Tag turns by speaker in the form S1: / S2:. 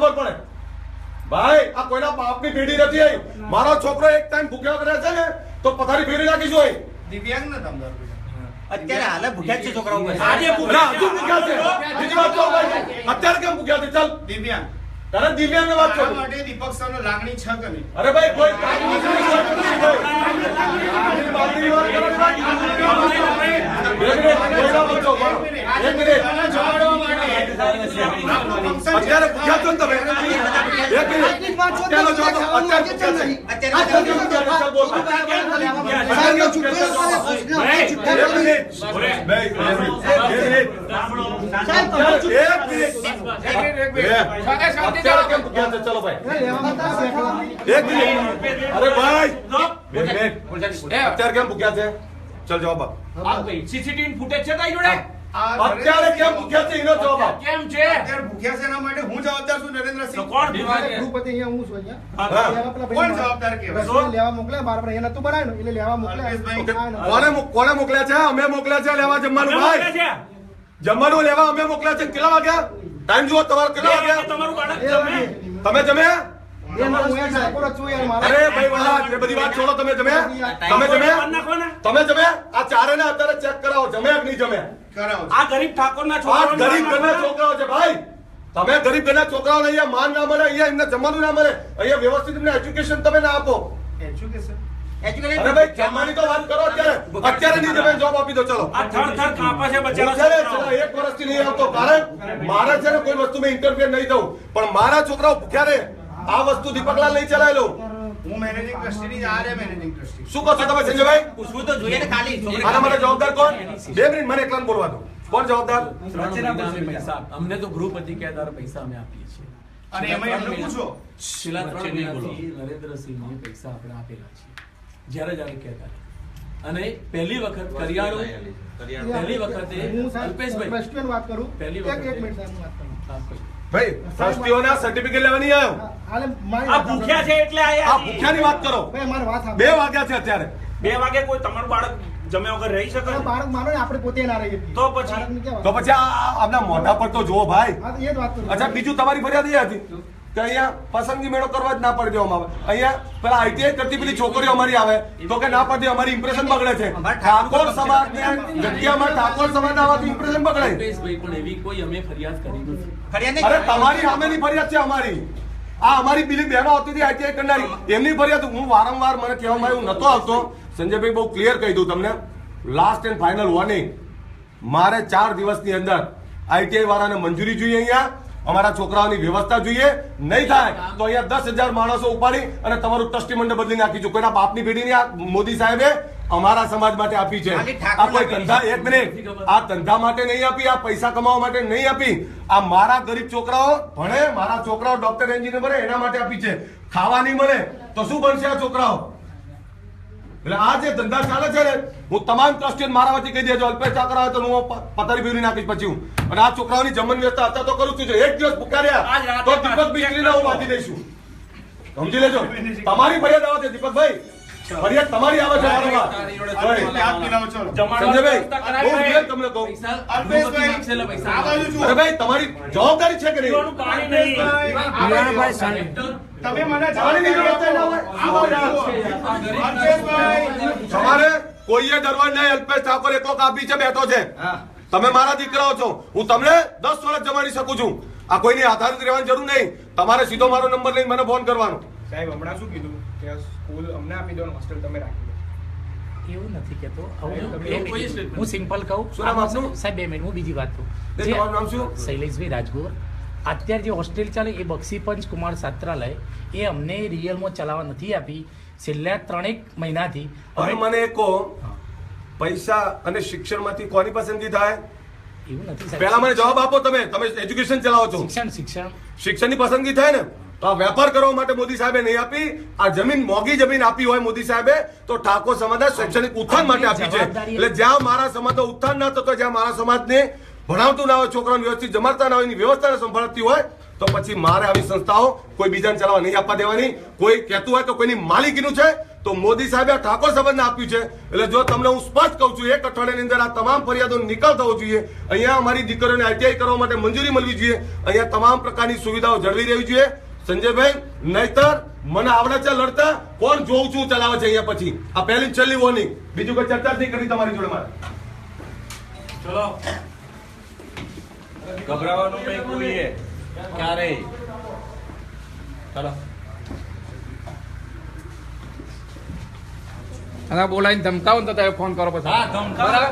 S1: ખબર પડે? ભાઈ આ કોઈના બાપની પેઢી નથી આવી મારો છોકરો એક ટાઈમ ભૂખ્યો કરે છે ને તો પથારી ફેરી નાખીશું હોય
S2: દિવ્યાંગ ને તમદાર
S3: અત્યારે હાલે ભૂખ્યા છે છોકરાઓ
S4: આજે
S1: ના હજુ ભૂખ્યા છે. બીજી વાત કહું ભાઈ અત્યારે કેમ ભૂખ્યા છે? ચાલ.
S2: દિવ્યાંગ.
S1: તારે દિવ્યાંગ વાત કરું.
S2: માટે દીપક સર લાગણી છે કે નહીં
S1: અરે ભાઈ કોઈ નથી ભાઈ. કામની બાતની વાત કરો ને ભાઈ. એક મિનિટ, કોઈના બચ્ચો, મારો. એક મિનિટ.
S2: આના જવાડવા માટે આપણું function છે.
S1: અત્યારે ભૂખ્યા છો ને તમે એક મિનિટ અત્યારનો જવાબ અત્યારે ભૂખ્યા છે
S3: અત્યારે
S1: ભૂખ્યા છે. બોલ. એક મિનિટ. એક મિનિટ. એક મિનિટ. કેમ ભૂખ્યા છે? ચલો ભાઈ એક મિનિટ અરે ભાઈ બે મિનિટ અત્યારે કેમ ભૂખ્યા છે ચલ જવાબ આપ
S4: સીસીટીવી ફૂટેજ છે તારી જોડે
S2: આ
S1: અત્યારે કેમ ભૂખ્યા છે? એનો જવાબ આપ.
S4: કેમ છે?
S2: અત્યારે ભૂખ્યા છે એના માટે હું જવાબદાર છું નરેન્દ્રસિંહ.
S4: કોણ
S5: ગૃહપતિ અહીંયા હું છું અહીંયા. લેવા
S2: કોણ જવાબદાર?
S5: રસોઈ લેવા મોકલ્યા બાર પર અહીંયા નતું બનાવ્યું એટલે લેવા મોકલ્યા.
S1: કોને કોને મોકલ્યા છે? અમે મોકલ્યા છે લેવા જમવાનું ભાઈ. જમવાનું લેવા અમે મોકલ્યા છે? કેટલા વાગ્યા? ટાઈમ જુઓ તમારો કેટલા વાગ્યા?
S4: તમારું બાળક જમે.
S1: તમે જમ્યા અરે ભાઈ વાલા એ બધી વાત છોડો તમે જમ્યા તમે જમ્યા તમે જમ્યા ચારે ને અત્યારે ચેક કરાવો. જમ્યા કે નહીં જમ્યા
S2: કરાવો
S4: આ ગરીબ ઠાકોર
S1: ના
S4: છોકરા
S1: ગરીબ ઘરના છોકરાઓ છે ભાઈ. તમે ગરીબ ઘરના છોકરાઓને અહીંયા માન ના મળે અહીંયા એમને જમવાનું ના મળે અહીંયા વ્યવસ્થિત એમને એજ્યુકેશન તમે ના આપો.
S3: એજ્યુકેશન
S1: અરે ભાઈ જમવાની તો વાત કરો અત્યારે. અત્યારે નહીં તમે જોબ આપી દો ચલો.
S4: આ થર થર કાપે છે બચારા
S1: છે ને
S4: છોકરાઓ.
S1: છેલ્લા એક વર્ષથી નહીં આવતો કારણ મારા છે ને કોઈ વસ્તુમાં ઇન્ટરફિયર નહીં થવું. પણ મારા છોકરાઓ ભૂખ્યા રહે આ વસ્તુ દીપકલાલ નહીં ચલાવેલો
S2: હું મેનેજિંગ ટ્રસ્ટી આ રે મેનેજિંગ ટ્રસ્ટી
S1: શું કહો છો તમે સંજયભાઈ?
S3: પૂછવું તો જોઈએ ને ખાલી
S1: આના માટે જવાબદાર કોણ? બે મિનિટ મને એકલાને બોલવા દો. કોણ જવાબદાર?
S6: પૈસા અમને તો ગૃહપતિ કહેતા પૈસા અમે આપીએ છીએ.
S2: અને એમાં એમને પૂછો.
S6: છેલ્લા ત્રણ મહિનાથી નરેન્દ્રસિંહને પૈસા આપણે આપેલા છે જ્યારે જ્યારે કહેતા અને પહેલી વખત કરિયાણું પહેલી વખતે અલ્પેશભાઈ.
S5: ટ્રસ્ટીઓને વાત કરું?
S6: પહેલી
S5: એક એક મિનિટ સાહેબ વાત કરું.
S1: ભાઈ ટ્રસ્ટીઓના સર્ટિફિકેટ આવ્યો?
S4: આ ભૂખ્યા છે એટલે
S1: આ ભૂખ્યાની વાત કરો.
S5: ભાઈ મારી વાત
S1: બે વાગ્યા છે અત્યારે.
S4: બે વાગે કોઈ તમારું બાળક જમ્યા વગર રહી શકે?
S5: બાળક માનો ને આપણે પોતે ના રહીએ
S4: તો પછી?
S1: તો પછી આ આ- આમના મોઢા પર તો જુઓ ભાઈ.
S5: એ જ વાત કરું.
S1: અચ્છા બીજું તમારી ફરિયાદ એ હતી? કે અહીંયા પસંદગી મેળો કરવા જ ના પડી દેવામાં આવે. અહીંયા પેલા આઈટીઆઈ કરતી પેલી છોકરીઓ અમારી આવે. તો કે ના પડતી અમારી ઇમ્પ્રેશન બગડે છે. ઠાકોર સમાજ જગ્યામાં ઠાકોર સમાજ આવવાથી ઇમ્પ્રેશન બગડે.
S6: પણ એવી કોઈ અમે ફરિયાદ કરી નથી.
S1: અરે. તમારી સામેની ફરિયાદ છે અમારી. આ અમારી પેલી બહેનો આવતી હતી આઈટીઆઈ કરનારી. એમની ફરિયાદ હું વારંવાર મને કહેવામાં આવ્યું નતો આવતો. સંજયભાઈ બહુ ક્લિયર કહી દઉં તમને. લાસ્ટ એન્ડ ફાઇનલ વોર્નિંગ મારે ચાર દિવસની અંદર આઈટીઆઈ વાળાને મંજૂરી જોઈએ અહીંયા. અમારા છોકરાઓની વ્યવસ્થા જોઈએ નહીં થાય તો અહીંયા દસ હજાર માણસો ઉપાડી અને તમારું ટ્રસ્ટી મંડળ બદલી નાખીશું કોઈના બાપની પેઢીની આ મોદી સાહેબે અમારા સમાજ માટે આપી છે. આ કોઈ ધંધા એક મિનિટ. આ ધંધા માટે નહીં આપી આ પૈસા કમાવા માટે નહીં આપી. આ મારા ગરીબ છોકરાઓ ભણે મારા છોકરાઓ ડોક્ટર એન્જિનિયર બને એના માટે આપી છે. ખાવા નહીં મળે તો શું બનશે આ છોકરાઓ? એટલે આ જે ધંધા ચાલે છે ને હું તમામ ટ્રસ્ટીઓ મારા વચ્ચે કહી દેજો અલ્પેશ ચાકરા આવે તો હું પથારી બીવરી નાખીશ પછી હું. અને આ છોકરાઓની જમણ વ્યવસ્થા અત્યારે તો કરું છું જો એક દિવસ ભૂખ્યા રહ્યા તો દીપક બિસ્ત્રીને હું બાંધી દઈશું. સમજી લેજો? તમારી ફરિયાદ આવે છે દીપકભાઈ. ફરિયાદ તમારી આવે છે વારંવાર. તમને કહું. અરે ભાઈ જવાબદારી છે કે નહીં?
S2: તમે મને
S1: તમારે કોઈએ ડરવા નહીં અલ્પેશ ઠાકોર એક કાપી છે બેઠો છે. તમે મારા દીકરાઓ છો. હું તમને દસ વર્ષ જમાડી શકું છું. આ કોઈની આધારિત રહેવાની જરૂર નહીં. તમારે સીધો મારો નંબર લઈને મને ફોન કરવાનો.
S7: સાહેબ હમણાં શું કીધું? કે સ્કૂલ અમને આપી દો હોસ્ટેલ તમે રાખી દો.
S8: એવું નથી કેતો. હું સિમ્પલ કહું? સાહેબ બે મિનિટ હું બીજી વાત કહું? શૈલેષભાઈ રાજગોર. અત્યારે જે હોસ્ટેલ ચાલે એ બક્ષીપંચ કુમાર છાત્રાલય એ અમને રિયલમાં ચલાવવા નથી આપી. છેલ્લા ત્રણેક મહિનાથી
S1: હવે મને કહો. પૈસા અને શિક્ષણમાંથી કોની પસંદગી થાય?
S8: એવું નથી.
S1: પહેલા મને જવાબ આપો તમે. તમે એજ્યુકેશન ચલાવો છો.
S8: શિક્ષણ શિક્ષણ.
S1: શિક્ષણની પસંદગી થાય ને? તો આ વેપાર કરવા માટે મોદી સાહેબે નહીં આપી. આ જમીન મોગી જમીન આપી હોય મોદી સાહેબે તો ઠાકોર સમાજના શૈક્ષણિક ઉત્થાન માટે આપી છે. એટલે જ્યાં મારા સમાજનો ઉત્થાન ના થતો જ્યાં મારા સમાજને ભણાવતું ના હોય છોકરાઓને વ્યવસ્થિત જમાડતા ના હોય એની વ્યવસ્થાને સંભાળતી હોય તો પછી મારે આવી સંસ્થાઓ કોઈ બીજાને ચલાવવા નહીં આપવા દેવાની. કોઈ કહેતું હોય તો કોઈની માલિકીનું છે તો મોદી સાહેબે આ ઠાકોર સંબંધને આપ્યું છે. એટલે જો તમને હું સ્પષ્ટ કહું છું એક અઠવાડિયાની અંદર આ તમામ ફરિયાદો નિકાલ થવો જોઈએ. અહીંયા અમારી દીકરીઓને આઈટીઆઈ કરવા માટે મંજૂરી મળવી જોઈએ. અહીંયા તમામ પ્રકારની સુવિધાઓ જળવી રહેવી જોઈએ. સંજયભાઈ નહીતર મને આવડે છે લડતા કોણ જોઉં છું ચલાવે છે અહીંયા પછી? આ પહેલી ને છેલ્લી વોર્નિંગ બીજું કોઈ ચર્ચા નહીં કરી તમારી જોડે મારે.
S4: ચલો. ગભરાવાનું નહીં કોઈએ ક્યારે ચલો.
S9: અને બોલાવીને ધમકાવો ને તો ફોન કરો પછી.
S4: હા ધમકાવા